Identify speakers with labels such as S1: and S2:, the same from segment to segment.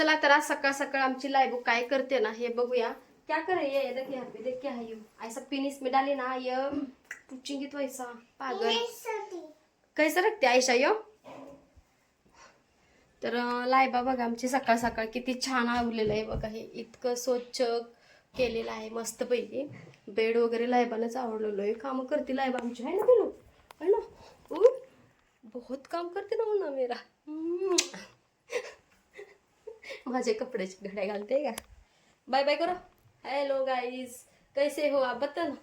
S1: चला तर आज सकाळ सकाळ आमची लायबू काय करते ना हे बघूया. क्या करे ये? देख यहाँ पे देख क्या है ये ऐसा पिनिस में डाली ना ये. पूछेंगी तो ऐसा पागल. कैसा रखते आयशा यो? तर लायबा बघा आमची सकाळ सकाळ किती छान आवलेलं आहे बघा हे. इतकं स्वच्छ केलेलं आहे मस्त पैकी. बेड वगैरे लायबानच आवडलेलो आहे. कामं करते लायबा आमची. आहे ना पिलू है ना? बहुत काम करते ना हो ना मेरा. माझे कपड्याची घड्या घालते का? बाय बाय करो. हेलो गाइस कैसे हो आप? ना.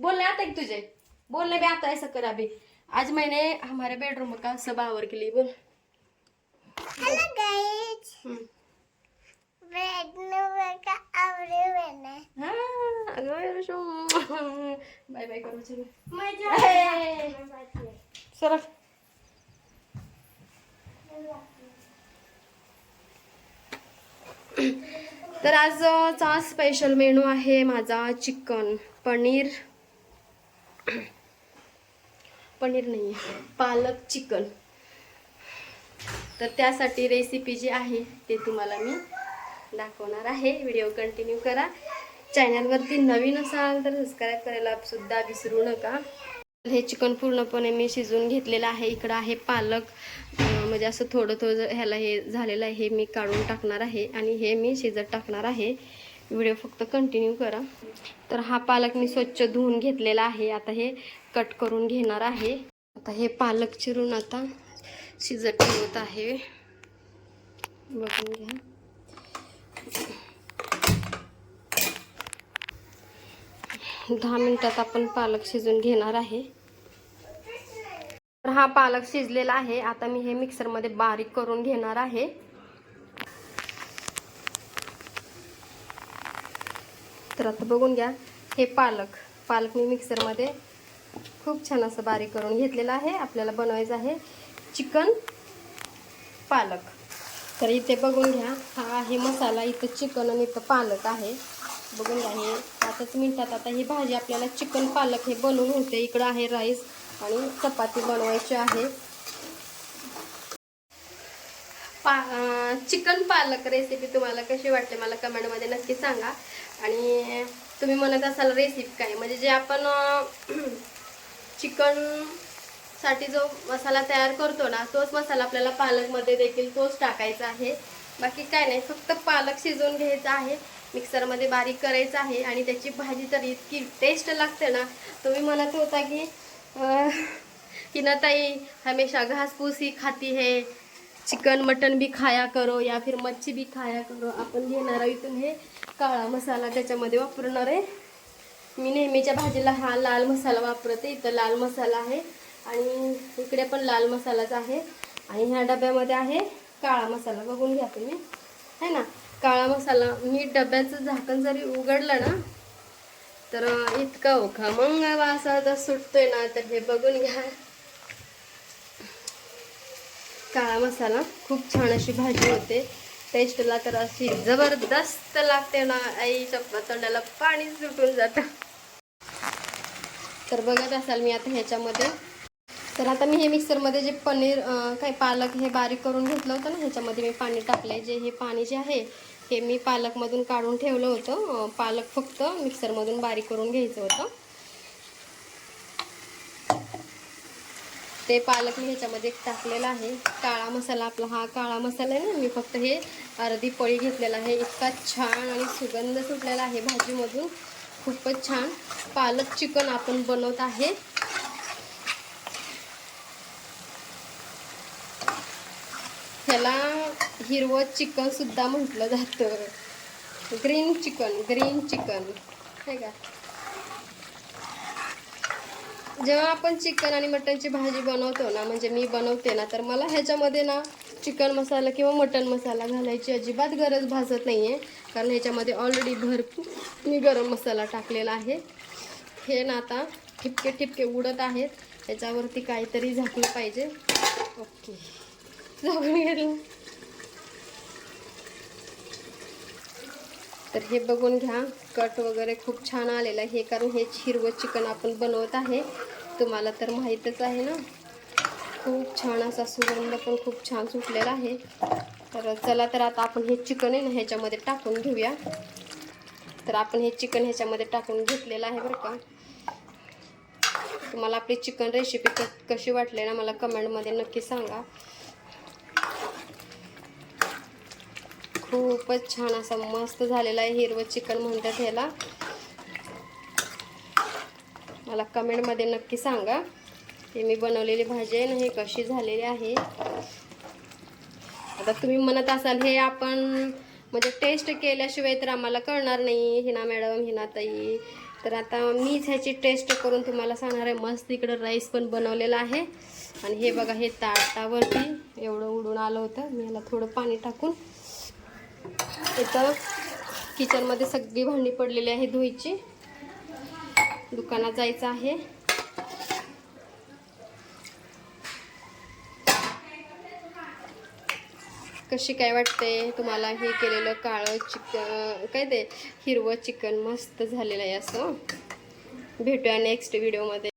S1: बोलने आता है तुझे. बोलने में आता है ऐसा कर अभी. आज मैंने हमारे बेडरूम का सब आवर के लिए बोल. हम्म.
S2: Red number का आवरे मैंने.
S1: हाँ, अगं बाई, रुशू. बाय बाय करो चलो.
S2: मजा
S1: Hey. तर आजचा स्पेशल मेनू आहे माझा चिकन पनीर. पनीर नाही पालक चिकन तर त्यासाठी रेसिपी जी आहे ते तुम्हाला मी दाखवणार आहे. व्हिडिओ कंटिन्यू करा. चॅनलवरती नवीन असाल तर सबस्क्राईब करायला सुद्धा विसरू नका. हे चिकन पूर्णपणे मी शिजवून घेतलेलं आहे. इकडं आहे पालक. म्हणजे असं थोडं थोडं ह्याला हे झालेलं आहे हे मी काढून टाकणार आहे आणि हे मी शिजत टाकणार आहे. व्हिडिओ फक्त कंटिन्यू करा. तर हा पालक मी स्वच्छ धुवून घेतलेला आहे. आता हे कट करून घेणार आहे. आता हे पालक चिरून आता शिजत ठेवत आहे. बघून घ्या. दहा मिनटात आपण पालक शिजून घेणार आहे. हा पालक शिजलेला आहे. आता मी हे मिक्सरमध्ये बारीक करून घेणार आहे. तर आता बघून घ्या हे पालक पालक मी मिक्सरमध्ये खूप छान असं बारीक करून घेतलेलं आहे. आपल्याला बनवायचं आहे चिकन पालक. तर इथे बघून घ्या हा आहे मसाला इथं चिकन आणि इथं पालक आहे. बघून घ्या हे पाचच मिनटात आता ही भाजी आपल्याला चिकन पालक हे बनवून होते. इकडं आहे राईस. आणि चपाती बनवायची आहे. पा चिकन पालक रेसिपी तुम्हाला कशी वाटते मला कमेंटमध्ये नक्की सांगा. आणि तुम्ही म्हणत असाल रेसिपी काय? म्हणजे जे आपण चिकनसाठी जो मसाला तयार करतो ना तोच मसाला आपल्याला पालकमध्ये देखील तोच टाकायचा आहे. बाकी काय नाही फक्त पालक शिजवून घ्यायचा आहे. मिक्सरमध्ये बारीक करायचं आहे आणि त्याची भाजी तर इतकी टेस्ट लागते ना. तुम्ही म्हणत होता की अं, की ना ताई हमेशा घास फूस ही खाती है। चिकन मटन भी खाया करो या फिर मच्छी भी खाया करो। आपण घेणार आहोत इथून हे काळा मसाला त्याच्यामध्ये वापरणार आहे. मी नेहमीच्या भाजीला हा लाल मसाला वापरते. इथं लाल मसाला आहे आणि इकडे पण लाल मसालाच आहे आणि ह्या डब्यामध्ये आहे काळा मसाला. बघून घ्या तुम्ही. है ना? काळा मसाला मी डब्याचं झाकण जरी उघडलं ना तर इतका हो ओखा मग वास आता सुटतोय ना तर हे बघून घ्या. काळा मसाला खूप छान अशी भाजी होते. टेस्टला तर अशी जबरदस्त लागते ना आई चप्पा तोंडाला पाणी सुटून जातं. तर बघत असाल मी आता ह्याच्यामध्ये. तर आता मी हे मिक्सरमध्ये जे पनीर काही काय पालक हे बारीक करून घेतलं होतं ना ह्याच्यामध्ये मी पाणी टाकलंय. जे हे पाणी जे आहे हे मी पालकमधून काढून ठेवलं होतं. पालक फक्त मिक्सरमधून बारीक करून घ्यायचं होतं. ते पालक मी ह्याच्यामध्ये टाकलेलं आहे. काळा मसाला आपला हा काळा मसाला आहे ना मी फक्त हे अर्धी पळी घेतलेला आहे. इतका छान आणि सुगंध सुटलेला आहे भाजीमधून. खूपच छान पालक चिकन आपण बनवत आहे. ह्याला हिरवं चिकनसुद्धा म्हटलं जातं. Green chicken green chicken. आहे का? जेव्हा आपण चिकन आणि मटनची भाजी बनवतो ना म्हणजे मी बनवते ना तर मला ह्याच्यामध्ये ना चिकन मसाला किंवा मटन मसाला घालायची अजिबात गरज भासत नाही आहे कारण ह्याच्यामध्ये ऑलरेडी भरपूर मी गरम मसाला टाकलेला आहे. हे ना आता ठिपके ठिपके उडत आहेत. त्याच्यावरती काहीतरी झाकलं पाहिजे. ओके. झाकून घेतलं. तर हे बघून घ्या. कट वगैरे खूप छान आलेलं आहे. हे कारण हे हिरवं चिकन आपण बनवत आहे. तुम्हाला तर माहीतच आहे ना. खूप छान असा सुगंध पण खूप छान सुटलेला आहे. तर चला तर आता आपण हे चिकन आहे ना ह्याच्यामध्ये टाकून घेऊया. तर आपण हे चिकन ह्याच्यामध्ये टाकून घेतलेलं आहे बरं का. तुम्हाला आपली चिकन रेसिपी कशी वाटली ना मला कमेंटमध्ये नक्की सांगा. खूपच छान असं मस्त झालेला आहे हिरवं चिकन म्हणतात ह्याला. मला कमेंटमध्ये नक्की सांगा. हे मी बनवलेली भाजी आहे ना हे कशी झालेली आहे. आता तुम्ही म्हणत असाल हे आपण म्हणजे टेस्ट केल्याशिवाय तर आम्हाला कळणार नाही. हिना मॅडम हिना ताई. तर आता मीच ह्याची टेस्ट करून तुम्हाला सांगणार आहे. मस्त इकडं राईस पण बनवलेला आहे. आणि हे बघा हे ताटावरती एवढं उडून आलं होतं. मी ह्याला थोडं पाणी टाकून इथं किचनमध्ये सगळी भांडी पडलेली आहे धुईची दुकानात जायचं आहे. कशी काय वाटते तुम्हाला हे केलेलं काळं चिकन काय ते हिरवं चिकन मस्त झालेलं आहे असं. भेटूया नेक्स्ट व्हिडिओमध्ये